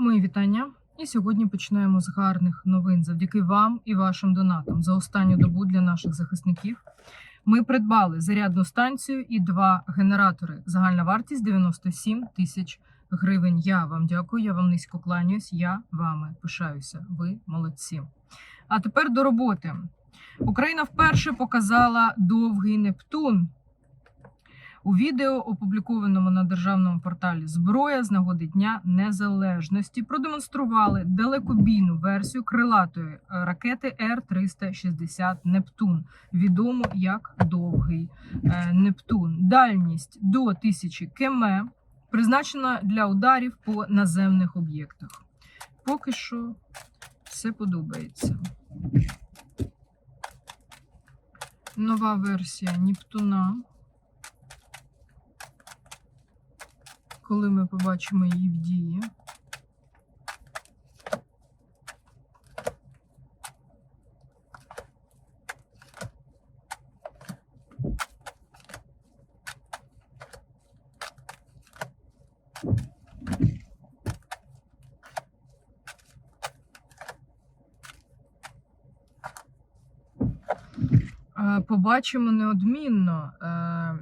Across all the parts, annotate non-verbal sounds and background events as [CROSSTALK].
Мої вітання. І сьогодні починаємо з гарних новин завдяки вам і вашим донатам. За останню добу для наших захисників ми придбали зарядну станцію і два генератори. Загальна вартість 97 тисяч гривень. Я вам дякую, я вам низько кланяюсь. Я вами пишаюся. Ви молодці. А тепер до роботи. Україна вперше показала довгий Нептун. У відео, опублікованому на державному порталі Зброя з нагоди Дня Незалежності, продемонстрували далекобійну версію крилатої е, ракети Р-360 Нептун, відому як довгий е, Нептун. Дальність до 1000 км призначена для ударів по наземних об'єктах. Поки що все подобається. Нова версія Нептуна. Коли ми побачимо її в дії. Е, Побачимо неодмінно е,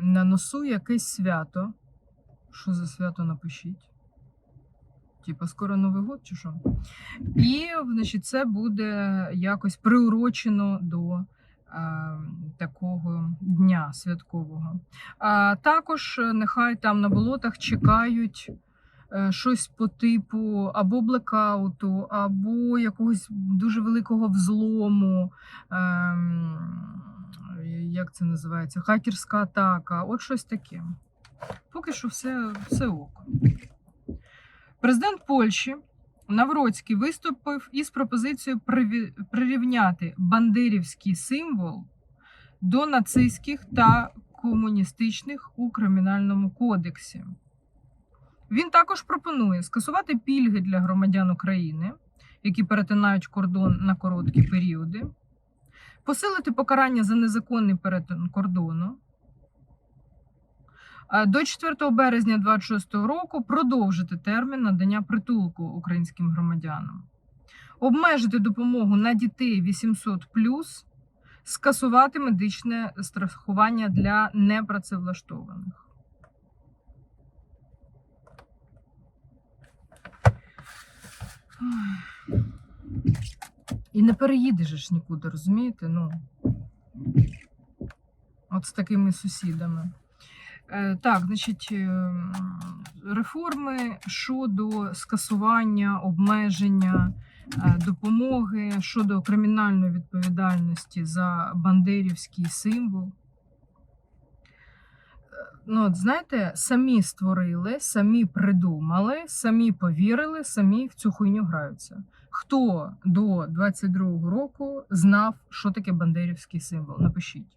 на носу якесь свято. Що за свято напишіть? Типа, скоро Новий год чи що? І, значить, це буде якось приурочено до е, такого дня святкового. А також е, нехай там на болотах чекають е, щось по типу або блекауту, або якогось дуже великого взлому. Е, як це називається? Хакерська атака, от щось таке. Поки що все, все ок. Президент Польщі Навроцький виступив із пропозицією прирівняти бандерівський символ до нацистських та комуністичних у кримінальному кодексі. Він також пропонує скасувати пільги для громадян України, які перетинають кордон на короткі періоди, посилити покарання за незаконний перетин кордону. Е, До 4 березня 2026 року продовжити термін надання притулку українським громадянам, обмежити допомогу на дітей 800 скасувати медичне страхування для непрацевлаштованих. І не переїдеш ж нікуди, розумієте? Ну, от з такими сусідами. Е, Так, значить, е, реформи щодо скасування, обмеження е, допомоги щодо кримінальної відповідальності за бандерівський символ. Ну, от, знаєте, самі створили, самі придумали, самі повірили, самі в цю хуйню граються. Хто до 22-го року знав, що таке бандерівський символ? Напишіть.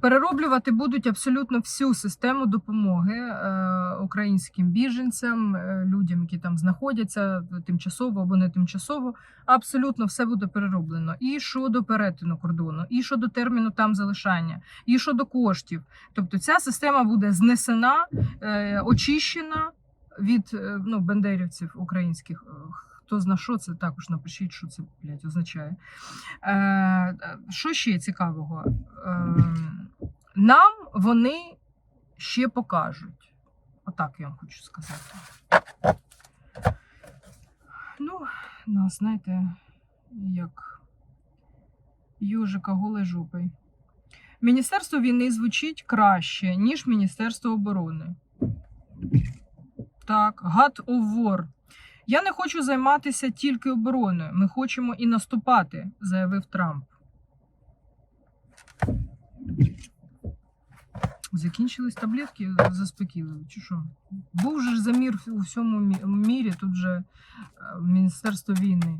Перероблювати будуть абсолютно всю систему допомоги е, українським біженцям, е, людям, які там знаходяться тимчасово або не тимчасово. Абсолютно все буде перероблено. І щодо перетину кордону, і щодо терміну там залишання, і щодо коштів. Тобто ця система буде знесена, е, очищена від е, ну, бандерівців українських. Е, Хто зна що це, також напишіть, що це блядь, означає. Е, е, що ще цікавого? Е, нам вони ще покажуть. Отак я вам хочу сказати. Ну, нас, знаєте, як южика голий жопой. Міністерство війни звучить краще, ніж Міністерство оборони. Так, of War. Я не хочу займатися тільки обороною. Ми хочемо і наступати, заявив Трамп. Закінчились таблетки заспокійливі? Був же ж за мір у всьому мірі, тут же е, Міністерство війни.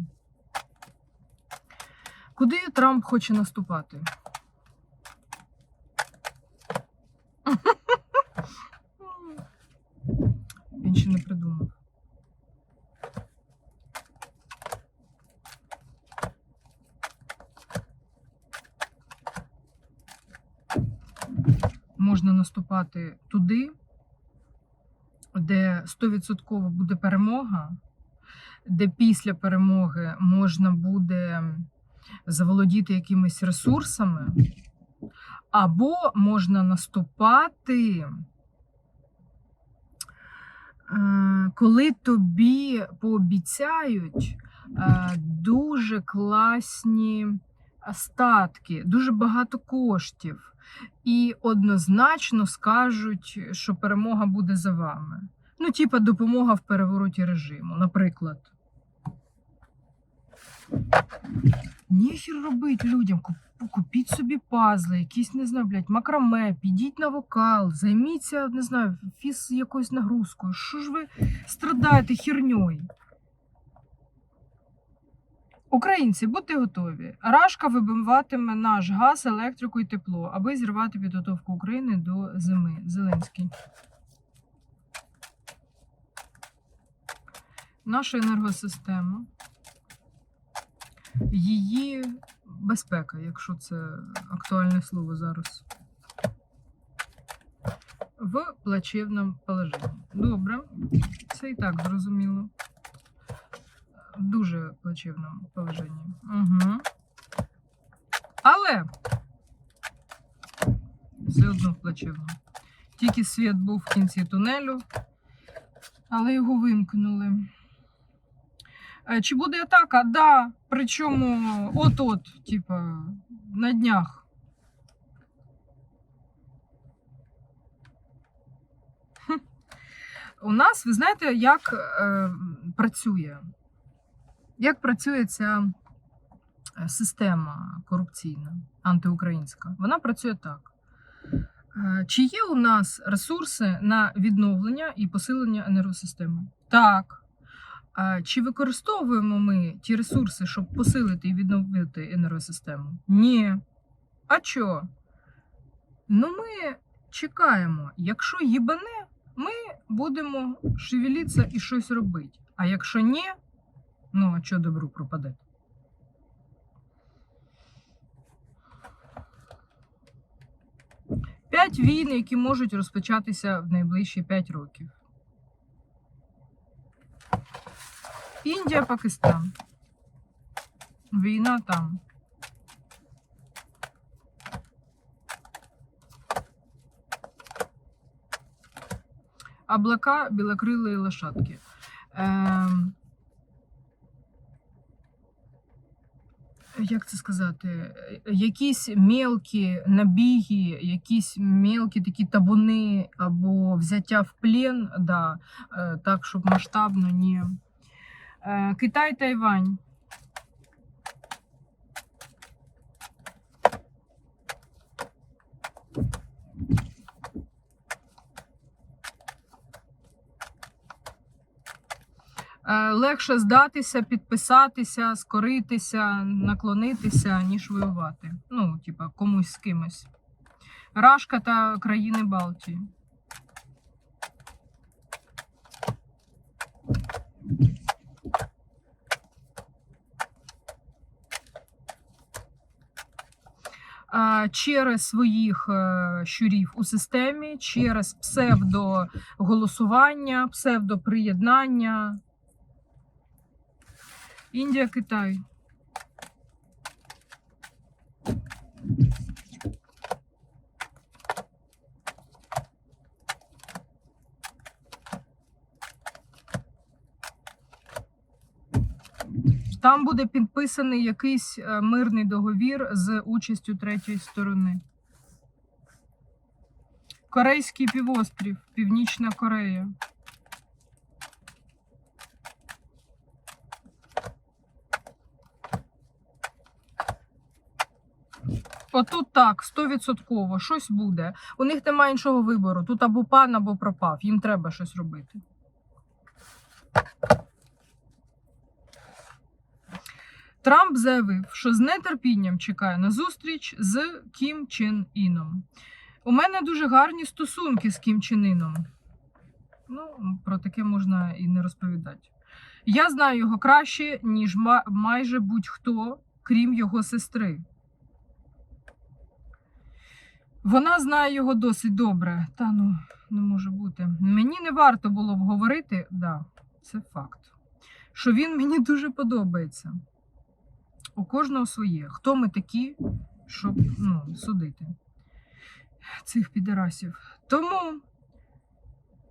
Куди Трамп хоче наступати? [LAUGHS] Він ще не придумав. Можна наступати туди, де 100% буде перемога, де після перемоги можна буде заволодіти якимись ресурсами, або можна наступати, е, коли тобі пообіцяють е, дуже класні статки, дуже багато коштів, і однозначно скажуть, що перемога буде за вами. Ну, типа допомога в перевороті режиму, наприклад. Ніхер робить людям. Куп- Купіть собі пазли, якісь, не знаю, блядь, макраме, підіть на вокал, займіться, не знаю, фіз якоюсь нагрузкою. Що ж ви страдаєте херньою? Українці, будьте готові. Рашка вибиватиме наш газ, електрику і тепло, аби зірвати підготовку України до зими. Зеленський. Наша енергосистема. Її безпека, якщо це актуальне слово зараз. В плачевному положенні. Добре, це і так зрозуміло. Дуже плачевному положенні. Угу. Але все одно плачевно. Тільки світ був в кінці тунелю, але його вимкнули. Е, Чи буде атака? Да. Причому от-от, типа, на днях. У нас, ви знаєте, як е, працює? Як працює ця е, система корупційна, антиукраїнська? Вона працює так. Е, Чи є у нас ресурси на відновлення і посилення енергосистеми? Так. Чи використовуємо ми ті ресурси, щоб посилити і відновити енергосистему? Ні. А чо? Ну, ми чекаємо. Якщо їбане, ми будемо шевелитися і щось робити. А якщо ні, ну а чого добру пропаде? П'ять війн, які можуть розпочатися в найближчі п'ять років. Індія, Пакистан. Війна там. Облака білокрилої лошадки. Ем... Як це сказати? Якісь мелкі набіги, якісь мелкі такі табуни або взяття в плен, да, е, так, щоб масштабно ні. Е, Китай, Тайвань. Легше здатися, підписатися, скоритися, наклонитися, ніж воювати. Ну, типа, комусь з кимось. Рашка та країни Балтії. через своїх е, щурів у системі, через псевдоголосування, псевдоприєднання. Індія, Китай. Там буде підписаний якийсь е, мирний договір з участю третьої сторони. Корейський півострів, Північна Корея. Отут так, стовідсотково, щось буде. У них немає іншого вибору. Тут або пан, або пропав. Їм треба щось робити. Трамп заявив, що з нетерпінням чекає на зустріч з Кім Чен Іном. У мене дуже гарні стосунки з Кім Чен Іном. Ну, про таке можна і не розповідати. Я знаю його краще, ніж майже будь-хто, крім його сестри. Вона знає його досить добре. Та ну, не може бути. Мені не варто було б говорити, да, це факт. Що він мені дуже подобається. У кожного своє. Хто ми такі, щоб ну, судити цих підарасів? Тому,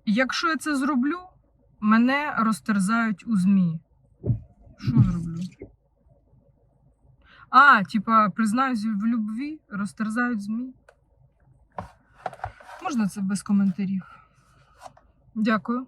якщо я це зроблю, мене розтерзають у ЗМІ. Що зроблю? А, типа, признаюсь в любві, розтерзають ЗМІ. Можна це без коментарів. Дякую.